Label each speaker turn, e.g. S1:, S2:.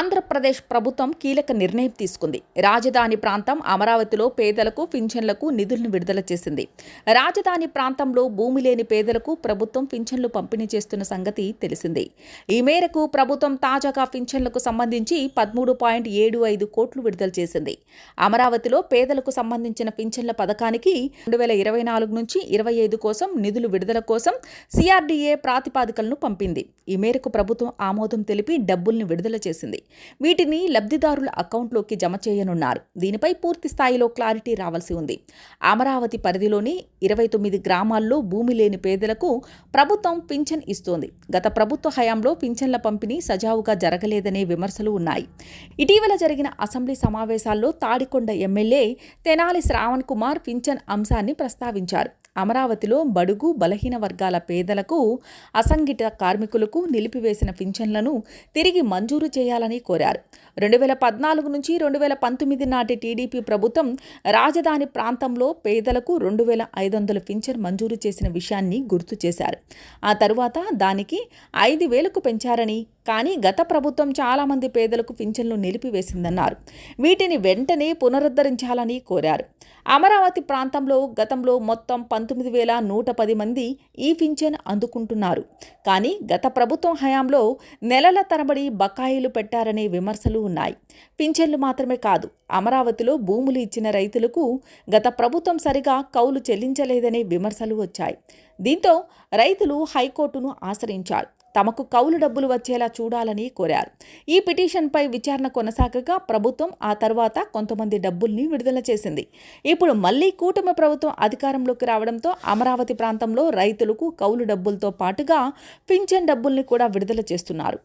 S1: ఆంధ్రప్రదేశ్ ప్రభుత్వం కీలక నిర్ణయం తీసుకుంది. రాజధాని ప్రాంతం అమరావతిలో పేదలకు పింఛన్లకు నిధులను విడుదల చేసింది. రాజధాని ప్రాంతంలో భూమి లేని పేదలకు ప్రభుత్వం పింఛన్లు పంపిణీ చేస్తున్న సంగతి తెలిసిందే. ఈ మేరకు ప్రభుత్వం తాజాగా పింఛన్లకు సంబంధించి పదమూడు పాయింట్ ఏడు ఐదు కోట్లు విడుదల చేసింది. అమరావతిలో పేదలకు సంబంధించిన పింఛన్ల పథకానికి రెండు వేల ఇరవై నాలుగు నుంచి ఇరవై ఐదు కోసం నిధులు విడుదల కోసం సిఆర్డీఏ ప్రాతిపాదికలను పంపింది. ఈ మేరకు ప్రభుత్వం ఆమోదం తెలిపి డబ్బుల్ని విడుదల చేసింది. వీటిని లబ్ధిదారుల అకౌంట్లోకి జమ చేయనున్నారు. దీనిపై పూర్తి స్థాయిలో క్లారిటీ రావాల్సి ఉంది. అమరావతి పరిధిలోని ఇరవై తొమ్మిది గ్రామాల్లో భూమి లేని పేదలకు ప్రభుత్వం పింఛన్ ఇస్తోంది. గత ప్రభుత్వ హయాంలో పింఛన్ల పంపిణీ సజావుగా జరగలేదనే విమర్శలు ఉన్నాయి. ఇటీవల జరిగిన అసెంబ్లీ సమావేశాల్లో తాడికొండ ఎమ్మెల్యే తెనాలి శ్రావణ్ కుమార్ పింఛన్ అంశాన్ని ప్రస్తావించారు. అమరావతిలో బడుగు బలహీన వర్గాల పేదలకు అసంఘటిత కార్మికులకు నిలిపివేసిన పింఛన్లను తిరిగి మంజూరు చేయాలని కోరారు. రెండు వేల పద్నాలుగు నుంచి రెండు వేల పంతొమ్మిది నాటి టీడీపీ ప్రభుత్వం రాజధాని ప్రాంతంలో పేదలకు రెండు వేల ఐదు వందల పింఛన్ మంజూరు చేసిన విషయాన్ని గుర్తు చేశారు. ఆ తరువాత దానికి ఐదు వేలకు పెంచారని కానీ గత ప్రభుత్వం చాలామంది పేదలకు పింఛన్లు నిలిపివేసిందన్నారు. వీటిని వెంటనే పునరుద్ధరించాలని కోరారు. అమరావతి ప్రాంతంలో గతంలో మొత్తం పంతొమ్మిది వేల నూట పది మంది ఈ పింఛన్ అందుకుంటున్నారు. కానీ గత ప్రభుత్వం హయాంలో నెలల తరబడి బకాయిలు పెట్టారనే విమర్శలు ఉన్నాయి. పింఛన్లు మాత్రమే కాదు అమరావతిలో భూములు ఇచ్చిన రైతులకు గత ప్రభుత్వం సరిగా కౌలు చెల్లించలేదనే విమర్శలు వచ్చాయి. దీంతో రైతులు హైకోర్టును ఆశ్రయించారు. తమకు కౌలు డబ్బులు వచ్చేలా చూడాలని కోరారు. ఈ పిటిషన్పై విచారణ కొనసాగగా ప్రభుత్వం ఆ తర్వాత కొంతమంది డబ్బుల్ని విడుదల చేసింది. ఇప్పుడు మళ్ళీ కూటమి ప్రభుత్వం అధికారంలోకి రావడంతో అమరావతి ప్రాంతంలో రైతులకు కౌలు డబ్బులతో పాటుగా పింఛన్ డబ్బుల్ని కూడా విడుదల చేస్తున్నారు.